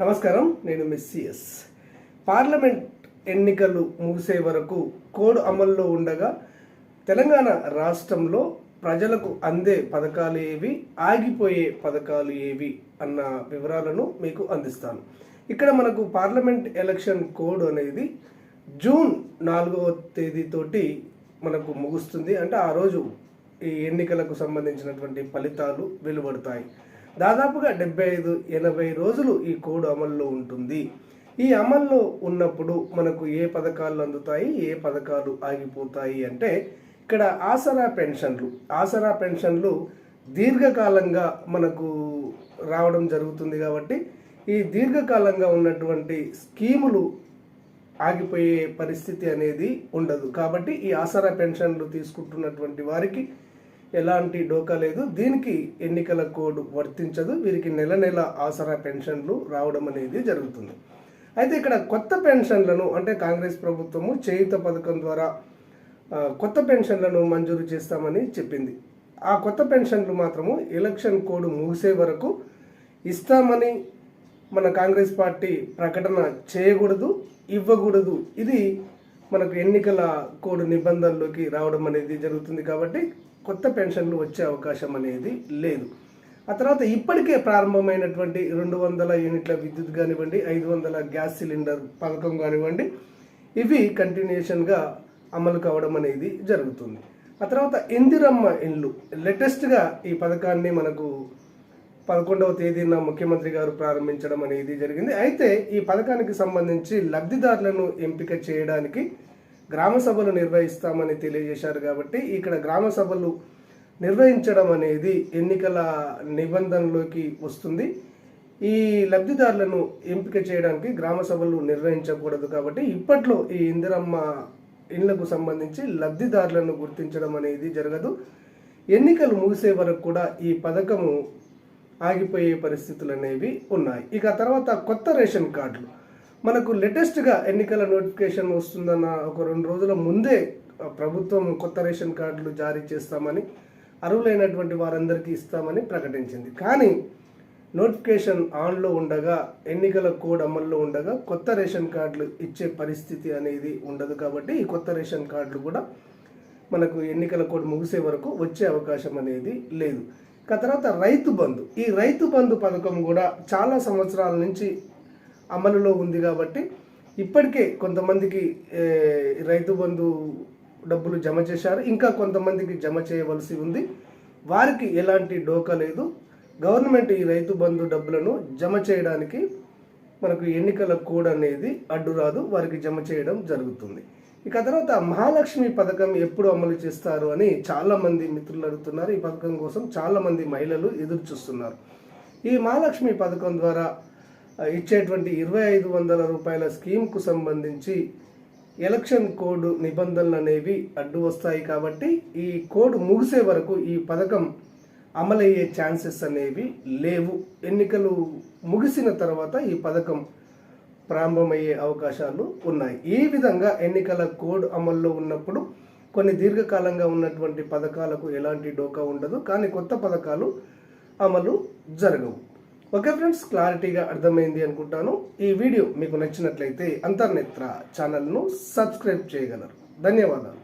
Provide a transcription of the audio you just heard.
నమస్కారం నేను మిస్సిఎస్ పార్లమెంట్ ఎన్నికలు ముగిసే వరకు కోడ్ అమల్లో ఉండగా తెలంగాణ రాష్ట్రంలో ప్రజలకు అందే పథకాలు ఏవి ఆగిపోయే పథకాలు ఏవి అన్న వివరాలను మీకు అందిస్తాను. ఇక్కడ మనకు పార్లమెంట్ ఎలక్షన్ కోడ్ అనేది జూన్ నాలుగవ తేదీతోటి మనకు ముగుస్తుంది. అంటే ఆ రోజు ఈ ఎన్నికలకు సంబంధించినటువంటి ఫలితాలు వెలువడతాయి. దాదాపుగా డెబ్బై ఐదు ఎనభై రోజులు ఈ కోడ్ అమల్లో ఉంటుంది. ఈ అమల్లో ఉన్నప్పుడు మనకు ఏ పథకాలు అందుతాయి ఏ పథకాలు ఆగిపోతాయి అంటే ఇక్కడ ఆసరా పెన్షన్లు. ఆసరా పెన్షన్లు దీర్ఘకాలంగా మనకు రావడం జరుగుతుంది కాబట్టి ఈ దీర్ఘకాలంగా ఉన్నటువంటి స్కీములు ఆగిపోయే పరిస్థితి అనేది ఉండదు. కాబట్టి ఈ ఆసరా పెన్షన్లు తీసుకుంటున్నటువంటి వారికి ఎలాంటి డోకా లేదు. దీనికి ఎన్నికల కోడ్ వర్తించదు. వీరికి నెల నెల ఆసరా పెన్షన్లు రావడం అనేది జరుగుతుంది. అయితే ఇక్కడ కొత్త పెన్షన్లను అంటే కాంగ్రెస్ ప్రభుత్వము చేయుత పథకం ద్వారా కొత్త పెన్షన్లను మంజూరు చేస్తామని చెప్పింది. ఆ కొత్త పెన్షన్లు మాత్రము ఎలక్షన్ కోడ్ ముగిసే వరకు ఇస్తామని మన కాంగ్రెస్ పార్టీ ప్రకటన చేయకూడదు ఇవ్వకూడదు. ఇది మనకు ఎన్నికల కోడ్ నిబంధనలోకి రావడం అనేది జరుగుతుంది కాబట్టి కొత్త పెన్షన్లు వచ్చే అవకాశం అనేది లేదు. ఆ తర్వాత ఇప్పటికే ప్రారంభమైనటువంటి రెండు వందల యూనిట్ల విద్యుత్ కానివ్వండి ఐదు వందల గ్యాస్ సిలిండర్ పథకం కానివ్వండి ఇవి కంటిన్యూషన్గా అమలు కావడం అనేది జరుగుతుంది. ఆ తర్వాత ఇందిరమ్మ ఇండ్లు లేటెస్ట్గా ఈ పథకాన్ని మనకు పదకొండవ తేదీన ముఖ్యమంత్రి గారు ప్రారంభించడం అనేది జరిగింది. అయితే ఈ పథకానికి సంబంధించి లబ్ధిదారులను ఎంపిక చేయడానికి గ్రామ సభలు నిర్వహిస్తామని తెలియజేశారు కాబట్టి ఇక్కడ గ్రామ సభలు నిర్వహించడం అనేది ఎన్నికల నిబంధనలోకి వస్తుంది. ఈ లబ్ధిదారులను ఎంపిక చేయడానికి గ్రామ సభలు నిర్వహించకూడదు కాబట్టి ఇప్పట్లో ఈ ఇందిరమ్మ ఇళ్ళకు సంబంధించి లబ్ధిదారులను గుర్తించడం అనేది జరగదు. ఎన్నికలు ముగిసే వరకు కూడా ఈ పథకము ఆగిపోయే పరిస్థితులు అనేవి ఉన్నాయి. ఇక తర్వాత కొత్త రేషన్ కార్డులు. మనకు లేటెస్ట్గా ఎన్నికల నోటిఫికేషన్ వస్తుందన్న ఒక రెండు రోజుల ముందే ప్రభుత్వం కొత్త రేషన్ కార్డులు జారీ చేస్తామని అర్హులైనటువంటి వారందరికీ ఇస్తామని ప్రకటించింది. కానీ నోటిఫికేషన్ ఆన్లో ఉండగా ఎన్నికల కోడ్ అమల్లో ఉండగా కొత్త రేషన్ కార్డులు ఇచ్చే పరిస్థితి అనేది ఉండదు కాబట్టి ఈ కొత్త రేషన్ కార్డులు కూడా మనకు ఎన్నికల కోడ్ ముగిసే వరకు వచ్చే అవకాశం అనేది లేదు. ఆ తర్వాత రైతు బంధు. ఈ రైతు బంధు పథకం కూడా చాలా సంవత్సరాల నుంచి అమలులో ఉంది కాబట్టి ఇప్పటికే కొంతమందికి రైతు బంధు డబ్బులు జమ చేశారు. ఇంకా కొంతమందికి జమ చేయవలసి ఉంది. వారికి ఎలాంటి డోకా లేదు. గవర్నమెంట్ ఈ రైతు బంధు డబ్బులను జమ చేయడానికి మనకు ఎన్నికల కోడ్ అనేది అడ్డు రాదు. వారికి జమ చేయడం జరుగుతుంది. ఇక తర్వాత మహాలక్ష్మి పథకం ఎప్పుడు అమలు చేస్తారు అని చాలామంది మిత్రులు అడుగుతున్నారు. ఈ పథకం కోసం చాలామంది మహిళలు ఎదురు చూస్తున్నారు ఈ మహాలక్ష్మి పథకం ద్వారా ఇచ్చేటువంటి ఇరవై ఐదు వందల రూపాయల స్కీమ్కు సంబంధించి ఎలక్షన్ కోడ్ నిబంధనలు అనేవి అడ్డు వస్తాయి కాబట్టి ఈ కోడ్ ముగిసే వరకు ఈ పథకం అమలయ్యే ఛాన్సెస్ అనేవి లేవు. ఎన్నికలు ముగిసిన తర్వాత ఈ పథకం ప్రారంభమయ్యే అవకాశాలు ఉన్నాయి. ఈ విధంగా ఎన్నికల కోడ్ అమల్లో ఉన్నప్పుడు కొన్ని దీర్ఘకాలంగా ఉన్నటువంటి పథకాలకు ఎలాంటి డోకా ఉండదు. కానీ కొత్త పథకాలు అమలు జరగవు. ఓకే ఫ్రెండ్స్ క్లారిటీగా అర్థమైంది అనుకుంటాను. ఈ వీడియో మీకు నచ్చినట్లయితే అంతర్నేత్ర ఛానల్ను సబ్స్క్రైబ్ చేయగలరు. ధన్యవాదాలు.